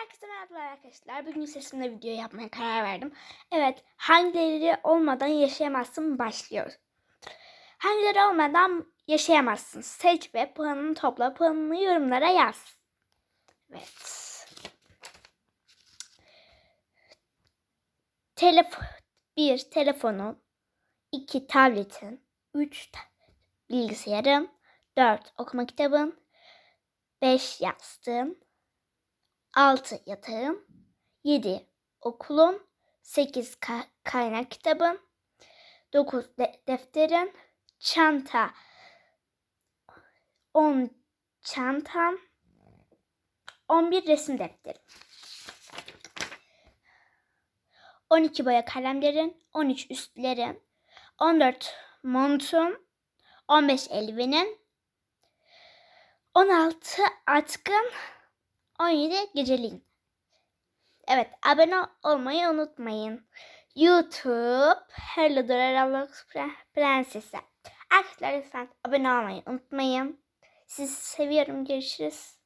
Herkese merhabalar arkadaşlar. Bugün sesimle video yapmaya karar verdim. Evet, hangileri olmadan yaşayamazsın başlıyor. Hangileri olmadan yaşayamazsın. Seç ve puanını topla. Puanını yorumlara yaz. Evet. Telefon 1 telefonun 2 tabletin 3 bilgisayarın 4 okuma kitabın 5 yastığın 6 yatağım, 7 okulum, 8 ka- kaynak kitabım, 9 de- defterim, çanta, 10 çantam, 11 resim defterim. 12 boya kalemlerin, 13 üstlerin, 14 montum, 15 eldivenin, 16 atkım, 17 geceliğin. Evet abone olmayı unutmayın. YouTube Hello Dora Roblox Pre- Prensesi. Arkadaşlar lütfen abone olmayı unutmayın. Sizi seviyorum. Görüşürüz.